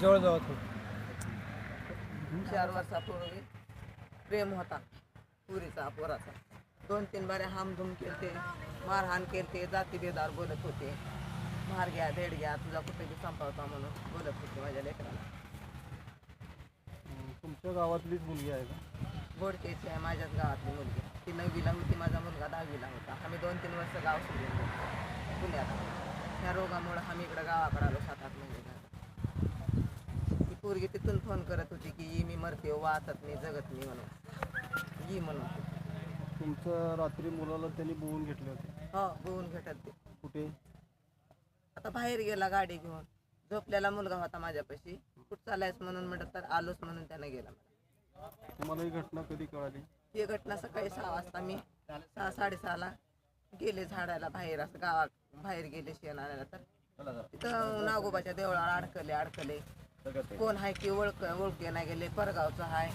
जवळजवळ होतो चार वर्षापूर्वी प्रेम होता पुरीचा पोराचा. दोन तीन बारे हामधूम केलते मारहाण केलते जातीभेदावर बोलत होते. मार घ्या धेड घ्या तुझा कुठे बी संपवता म्हणून बोलत होते माझ्या लेकराला. अं, तुमच्या गावातलीच मुलगी आहे का? बोडकेची आहे माझ्याच गावातली मुलगी. ती नववीला होती माझा मुलगा दहावीला होता. आम्ही दोन तीन वर्ष गाव सोडून गेलो. पुण्यात ह्या रोगामुळं आम्ही इकडं गावाकडे आलो सात आठ महिने. तिथून फोन करत होती की "ये, मी मरते वाचत नाही जगत नाही म्हणून. ये म्हणून. तुमचं रात्री मुलाला त्यांनी बोवून घेतले होते? हो बघून भेटत ते. कुठे? आता बाहेर गेला गाडी घेऊन. झोपलेला मुलगा होता माझ्यापाशी. कुठं चालायच म्हणून म्हणत तर आलोच म्हणून त्यानं गेला. तुम्हाला ही घटना कधी कळाली? ही घटना सकाळी सहा वाजता मी सहा साडेसहाला गेले झाडाला बाहेर असं गावात बाहेर गेले शेण आणायला तर तिथं नागोबाच्या देवळाला अडकले अडकले. कोण आहे की ओळख ओळखे नाही गेले परगावचं हाय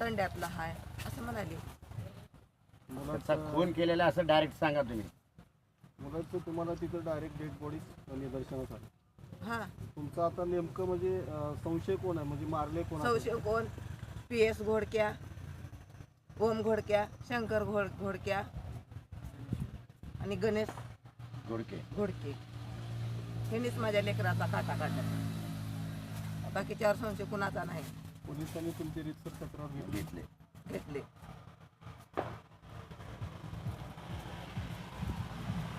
तंड्यातलं हाय असं म्हणाली. त्याचा मुलाचं खून केलेला असं डायरेक्ट सांगा तुम्ही. मुलाचं तुम्हाला तिथं डायरेक्ट डेड बॉडी निदर्शनास आली हा. तुमचं आता नेमकं म्हणजे अं, संशय कोण आहे? म्हणजे मारले कोण आहे? सौशे कोण? पी एस घोडक्या ओम घोडक्या शंकर घोड घोडक्या आणि गणेश घोडके. घोडके. ह्यांनीच माझ्या लेकराचा काटा काढला. बाकीच्यावर संशय कुणाचा नाही. पोलिसांनी तुमची रितसर तक्रार घेतली घेतले. घेतले.